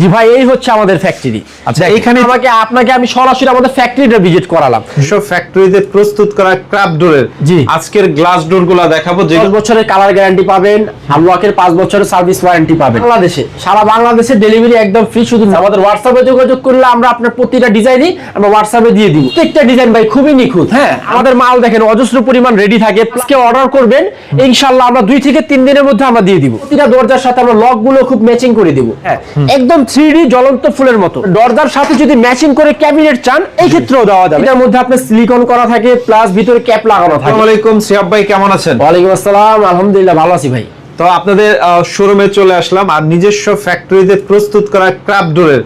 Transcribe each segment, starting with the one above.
জি ভাই এই হচ্ছে আমাদের ফ্যাক্টরি আচ্ছা, এখানে আমাকে আপনাকে আমি সরাসরি আমাদের ফ্যাক্টরিটা ভিজিট করালাম। সব ফ্যাক্টরিতে প্রস্তুত করা ক্রাফট ডোরের জি। আজকের গ্লাস ডোরগুলা দেখাবো দশ যেগুলো বছরের কালার গ্যারান্টি পাবেন আনলকের পাঁচ বছরের সার্ভিস ওয়ারেন্টি পাবেন। বাংলাদেশে। সারা বাংলাদেশে ডেলিভারি একদম ফ্রি শুধু। আমাদের হোয়াটসঅ্যাপে যোগাযোগ করলে আমরা আপনার প্রতিটা ডিজাইনই আমরা হোয়াটসঅ্যাপে দিয়ে দিব। প্রত্যেকটা ডিজাইন ভাই খুবই নিখুঁত। হ্যাঁ। আমাদের মাল দেখেন অজস্র পরিমাণ রেডি থাকে। আজকে অর্ডার করবেন ইনশাল্লাহ আমরা দুই থেকে তিন দিনের মধ্যে আমরা দিয়ে দিব। প্রতিটা দরজার সাথে আমরা লকগুলো খুব ম্যাচিং করে দিব। হ্যাঁ। একদম থ্রি জ্বলন্ত ফুলের মতো। দরজার সাথে যদি ম্যাচিং করে ক্যাবিনেট চান এই ক্ষেত্রেও দেওয়া যাবে। এটার মধ্যে আপনার সিলিকন করা থাকে প্লাস ভিতরে ক্যাপ লাগানো থাকে। আসসালামু আলাইকুম সিয়াব ভাই কেমন আছেন? ওয়ালাইকুম আসসালাম আলহামদুলিল্লাহ ভালো আছি ভাই। তো আপনাদের শোরুমে চলে আসলাম আর নিজস্ব ফ্যাক্টরিতে প্রস্তুত করা ক্রাফট ডোরের।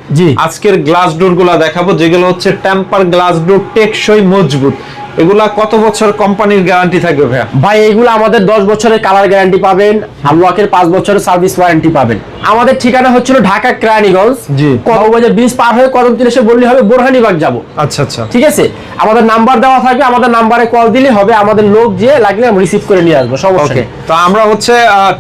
আজকের গ্লাস ডোরগুলা দেখাবো যেগুলো হচ্ছে টেম্পার গ্লাস ডোর টেকসই মজবুত। এগুলা কত বছর কোম্পানির গ্যারান্টি থাকবে ভাইয়া? ভাই এইগুলো আমাদের দশ বছরের কালার গ্যারান্টি পাবেন আনলকের পাঁচ বছরের সার্ভিস ওয়ারেন্টি পাবেন। আমাদের ঠিকানা হচ্ছিল ঢাকা ক্রানীগঞ্জ জি। কদমবাজার ব্রিজ পার হয়ে কদমতির এসে বললে হবে বোরহানিবাগ যাব। আচ্ছা আচ্ছা। ঠিক আছে? আমাদের নাম্বার দেওয়া থাকবে আমাদের নাম্বারে কল দিলে হবে আমাদের লোক যে লাগলে আমরা রিসিভ করে নিয়ে আসব সমস্যা ওকে নেই। তো আমরা হচ্ছে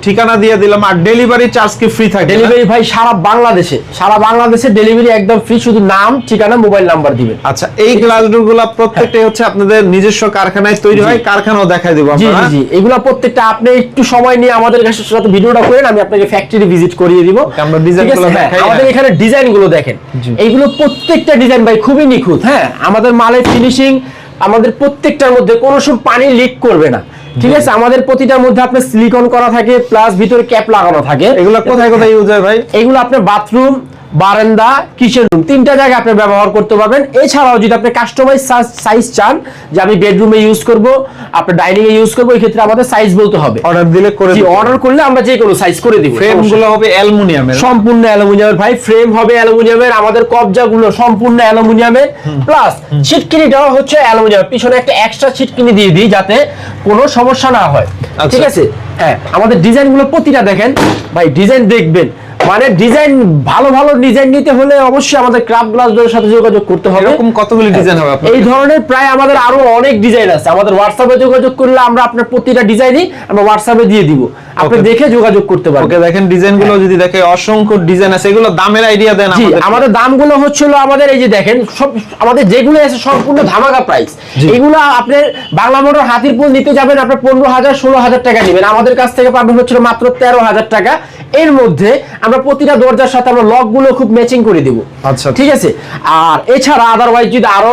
ঠিকানা দিয়ে দিলাম আর ডেলিভারি চার্জ কি ফ্রি থাকবে ডেলিভারি ভাই সারা বাংলাদেশে সারা বাংলাদেশে ডেলিভারি একদম ফ্রি শুধু নাম ঠিকানা মোবাইল নাম্বার দিবেন। আচ্ছা এই গ্লাস ডোরগুলা প্রত্যেকটাই হচ্ছে আপনাদের নিজস্ব কারখানায় তৈরি হয় কারখানাও দেখাই দিব জি জি এগুলা প্রত্যেকটা আপনি একটু সময় নিয়ে আমাদের কাছে সাথে ভিডিওটা করেন আমি আপনাকে ফ্যাক্টরি ভিজিট করিয়ে দিব। আমরা design ঠিক আছে? গুলো হ্যাঁ, দেখাই, আমাদের হ্যাঁ। এখানে ডিজাইনগুলো দেখেন। এইগুলো প্রত্যেকটা ডিজাইন ভাই খুবই নিখুঁত হ্যাঁ। আমাদের মালের ফিনিশিং আমাদের প্রত্যেকটার মধ্যে কোনো সময় পানি লিক করবে না। ঠিক আছে? আমাদের প্রতিটার মধ্যে আপনার সিলিকন করা থাকে প্লাস ভিতরে ক্যাপ লাগানো থাকে। এগুলো কোথায় কোথায় ইউজ হয় ভাই? এগুলো আপনার বাথরুম বারান্দা কিচেন রুম তিনটা জায়গায় আপনি ব্যবহার করতে পারবেন। এছাড়াও যদি আপনি কাস্টমাইজ সাইজ চান যে আমি বেডরুমে ইউজ করব আপনার ডাইনিং এ ইউজ করব এই ক্ষেত্রে আমাদের সাইজ বলতে হবে। অর্ডার দিলে করে জি অর্ডার করলে আমরা যে কোনো সাইজ করে দিব ফ্রেমগুলো হবে অ্যালুমিনিয়ামের। সম্পূর্ণ অ্যালুমিনিয়ামের ভাই ফ্রেম হবে অ্যালুমিনিয়ামের আমাদের কবজা গুলো সম্পূর্ণ অ্যালুমিনিয়ামের। প্লাস ছিটকিনিটাও হচ্ছে অ্যালুমিনিয়াম পিছনে একটা এক্সট্রা ছিটকিনি দিয়ে দিই যাতে কোনো সমস্যা না হয়। আচ্ছা। ঠিক আছে? হ্যাঁ আমাদের ডিজাইনগুলো প্রতিটা দেখেন। ভাই ডিজাইন দেখবেন। মানে ডিজাইন ভালো ভালো ডিজাইন নিতে হলে অবশ্যই আমাদের ক্রাফট গ্লাসদের সাথে যোগাযোগ করতে হবে। এরকম কতগুলি ডিজাইন হবে আপনার এই ধরনের প্রায় আমাদের আরও অনেক ডিজাইন আছে। আমাদের হোয়াটসঅ্যাপে যোগাযোগ করলে আমরা আপনার প্রতিটা ডিজাইনই আমরা হোয়াটসঅ্যাপে দিয়ে দিব। আপনি দেখে যোগাযোগ করতে পারবেন। ওকে দেখেন ডিজাইনগুলো যদি দেখে অসংখ্য ডিজাইন আছে এগুলো দামের আইডিয়া দেন আমাদের। আমাদের দামগুলো হচ্ছিল আমাদের এই যে দেখেন সব আমাদের যেগুলো আছে সম্পূর্ণ ধামাকা প্রাইস। এগুলো আপনি বাংলা মোটর হাতির পুল নিতে যাবেন আপনার পনেরো হাজার ষোলো হাজার টাকা নেবেন। আমাদের কাছ থেকে পাবেন হচ্ছিল মাত্র তেরো হাজার টাকা। এর মধ্যে আমরা প্রতিটা দরজার সাথে আমরা লকগুলো খুব ম্যাচিং করে দিব। আচ্ছা। ঠিক আছে? আর এছাড়া আদারওয়াইজ যদি আরও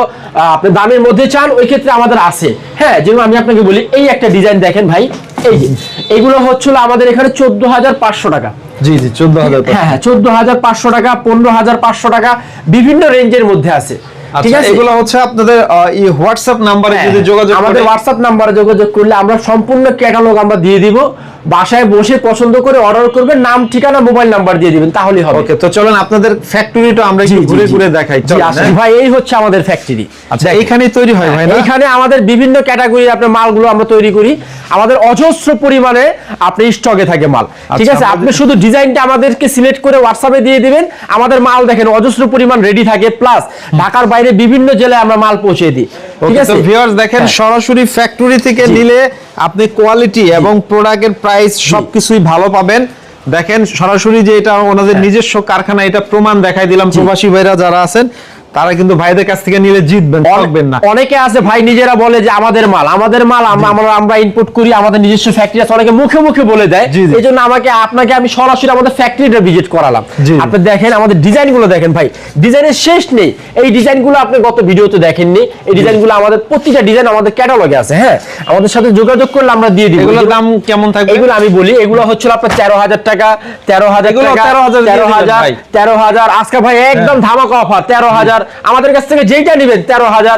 আপনি দামের মধ্যে চান ওই ক্ষেত্রে আমাদের আছে। হ্যাঁ যেমন আমি আপনাকে বলি এই একটা ডিজাইন দেখেন ভাই। এই যে এগুলো হচ্ছিল আমাদের এখানে চোদ্দ হাজার পাঁচশো টাকা। জি জি চোদ্দ হাজার হ্যাঁ হ্যাঁ চোদ্দ হাজার পাঁচশো টাকা পনেরো হাজার পাঁচশো টাকা বিভিন্ন রেঞ্জের মধ্যে আছে। ঠিক আচ্ছা আছে? এগুলো হচ্ছে আপনাদের এই হোয়াটসঅ্যাপ নাম্বারে হ্যাঁ, যদি যোগাযোগ আমাদের হোয়াটসঅ্যাপ নাম্বারে যোগাযোগ করলে আমরা সম্পূর্ণ ক্যাটালগ আমরা দিয়ে দিব। বাসায় বসে পছন্দ করে অর্ডার করবেন নাম ঠিকানা মোবাইল নাম্বার দিয়ে দিবেন তাহলেই হবে। ওকে তো চলেন আপনাদের ফ্যাক্টরিটা আমরা একটু ঘুরে ঘুরে দেখাই। চলেন, হ্যাঁ? ভাই এই হচ্ছে আমাদের ফ্যাক্টরি আচ্ছা এইখানেই তৈরি হয় ভাই না? এইখানে আমাদের বিভিন্ন ক্যাটাগরির আপনার মালগুলো আমরা তৈরি করি। আমাদের অজস্র পরিমাণে আপনি স্টকে থাকে মাল। ঠিক আচ্ছা, আছে আপনি শুধু ডিজাইনটা আমাদেরকে সিলেক্ট করে হোয়াটসঅ্যাপে দিয়ে দিবেন। আমাদের মাল দেখেন অজস্র পরিমাণ রেডি থাকে। প্লাস ঢাকার বাইরে বিভিন্ন জেলায় আমরা মাল পৌঁছে দিই। ঠিক আছে? ভিউয়ার্স দেখেন হ্যাঁ। সরাসরি ফ্যাক্টরি থেকে দিলে নিলে আপনি কোয়ালিটি এবং প্রোডাক্টের প্রাইস সবকিছুই ভালো পাবেন। দেখেন সরাসরি যে এটা ওনাদের হ্যাঁ। নিজস্ব কারখানা এটা প্রমাণ দেখাই দিলাম প্রবাসী ভাইরা যারা আছেন। তারা কিন্তু ভাইদের কাছ থেকে নিলে জিতবেন ঠকবেন না। অনেকে আছে ভাই নিজেরা বলে যে আমাদের মাল আমাদের মাল আমরা আমরা ইনপুট করি আমাদের নিজস্ব ফ্যাক্টরি আছে অনেকে মুখে মুখে বলে দেয়। এই জন্য আমাকে আপনাকে আমি সরাসরি আমাদের ফ্যাক্টরিটা ভিজিট করালাম। আপনি দেখেন আমাদের ডিজাইনগুলো দেখেন ভাই। ডিজাইনের শেষ নেই। এই ডিজাইনগুলো আপনি গত ভিডিওতে দেখেননি। এই ডিজাইনগুলো আমাদের প্রতিটা ডিজাইন আমাদের ক্যাটালগে আছে হ্যাঁ? আমাদের সাথে যোগাযোগ করলে আমরা দিয়ে দিই এগুলোর দাম কেমন থাকবে? এগুলো আমি বলি এগুলো হচ্ছিল আপনার তেরো হাজার টাকা তেরো হাজার 13,000 দিয়ে তেরো হাজার তেরো হাজার। আজকে ভাই একদম ধামাকা অফার তেরো হাজার আমাদের কাছ থেকে যেইটা নেবেন তেরো হাজার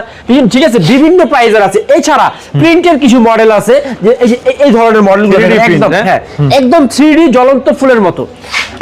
ঠিক আছে বিভিন্ন প্রাইজের আছে। এছাড়া প্রিন্টের কিছু মডেল আছে যে এই ধরনের মডেলগুলো একদম হ্যাঁ? ডি একদম থ্রি জ্বলন্ত ফুলের মতো।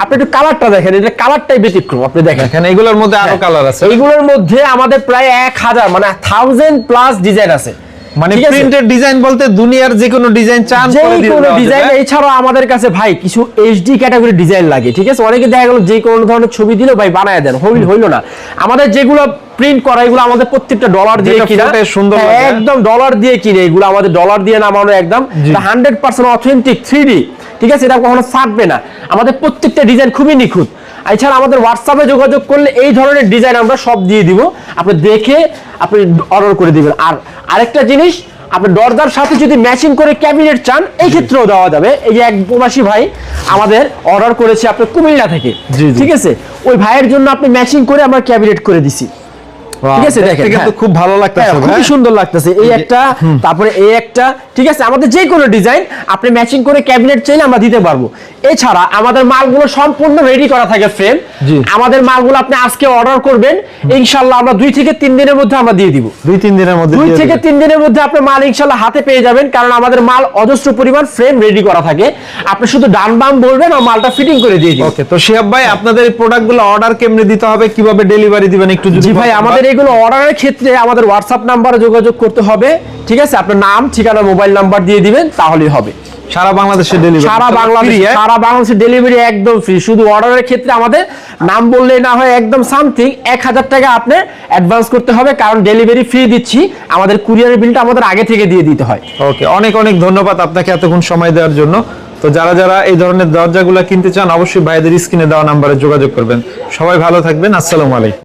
আপনি একটু কালারটা দেখেন এটা কালারটাই ব্যতিক্রম আপনি দেখেন। এখানে এগুলোর মধ্যে আরও হ্যাঁ। কালার আছে। এগুলোর মধ্যে আমাদের প্রায় এক হাজার মানে থাউজেন্ড প্লাস ডিজাইন আছে। মানে? প্রিন্টের ডিজাইন বলতে দুনিয়ার যে কোনো ডিজাইন চান করে দিয়ে কোনো ডিজাইন এছাড়াও আমাদের কাছে ভাই কিছু এইচডি ক্যাটাগরি ডিজাইন লাগে ঠিক আছে? অনেকে দেখা গেল যে কোনো ধরনের ছবি দিলে ভাই বানায় দেন হইল হইল না। আমাদের যেগুলো প্রিন্ট করা এগুলো আমাদের প্রত্যেকটা ডলার দিয়ে কিনা। সুন্দর হ্যাঁ? একদম ডলার দিয়ে কিনে এগুলো আমাদের ডলার দিয়ে নামানো একদম। হান্ড্রেড পার্সেন্ট অথেন্টিক থ্রি ঠিক আছে? এটা কখনো ফাটবে না। আমাদের প্রত্যেকটা ডিজাইন খুবই নিখুঁত। এছাড়া আমাদের হোয়াটসঅ্যাপে যোগাযোগ করলে এই ধরনের ডিজাইন আমরা সব দিয়ে দিব। আপনি দেখে আপনি অর্ডার করে দিবেন। আর আরেকটা জিনিস আপনি দরজার সাথে যদি ম্যাচিং করে ক্যাবিনেট চান এই ক্ষেত্রেও দেওয়া যাবে। এই যে এক প্রবাসী ভাই আমাদের অর্ডার করেছে আপনার কুমিল্লা থেকে। ঠিক আছে? ওই ভাইয়ের জন্য আপনি ম্যাচিং করে আমরা ক্যাবিনেট করে দিছি। ঠিক আছে দেখেন কিন্তু হ্যাঁ। খুব ভালো লাগতেছে হ্যাঁ, সুন্দর লাগতেছে। এই একটা তারপরে এই একটা ঠিক আছে? আমাদের যে কোনো ডিজাইন আপনি ম্যাচিং করে ক্যাবিনেট চাইলে আমরা দিতে পারব। এছাড়া আমাদের মালগুলো সম্পূর্ণ রেডি করা থাকে ফ্রেম আমাদের মালগুলো আপনি আজকে অর্ডার করবেন ইনশাল্লাহ আমরা দুই থেকে তিন দিনের মধ্যে আমরা দিয়ে দিব। দুই তিন দিনের মধ্যে দুই থেকে তিন দিনের মধ্যে আপনি মাল হাতে পেয়ে যাবেন কারণ আমাদের মাল অজস্র পরিমাণ ফ্রেম রেডি করা থাকে। আপনি শুধু ডান বাম বলবেন আর মালটা ফিটিং করে দিয়ে দিবেন। ওকে তো শিহাব ভাই আপনাদের এই প্রোডাক্টগুলো অর্ডার কেমনে দিতে হবে? কীভাবে ডেলিভারি দিবেন? একটু যদি ভাই আমাদের এগুলো অর্ডারের ক্ষেত্রে আমাদের হোয়াটসঅ্যাপ নাম্বারে যোগাযোগ করতে হবে। ঠিক আছে? আপনার নাম ঠিকানা মোবাইল নাম্বার দিয়ে দিবেন তাহলেই হবে। সারা বাংলাদেশে ডেলিভারি সারা বাংলাদেশ সারা বাংলাদেশের ডেলিভারি একদম ফ্রি শুধু অর্ডারের ক্ষেত্রে আমাদের নাম বললেই না হয় একদম সামথিং এক হাজার টাকা আপনি অ্যাডভান্স করতে হবে কারণ ডেলিভারি ফ্রি দিচ্ছি। আমাদের কুরিয়ারের বিলটা আমাদের আগে থেকে দিয়ে দিতে হয়। ওকে অনেক অনেক ধন্যবাদ আপনাকে এতক্ষণ সময় দেওয়ার জন্য। তো যারা যারা এই ধরনের দরজাগুলো কিনতে চান অবশ্যই ভাইদের স্ক্রিনে দেওয়া নাম্বারে যোগাযোগ করবেন। সবাই ভালো থাকবেন আসসালামু আলাইকুম।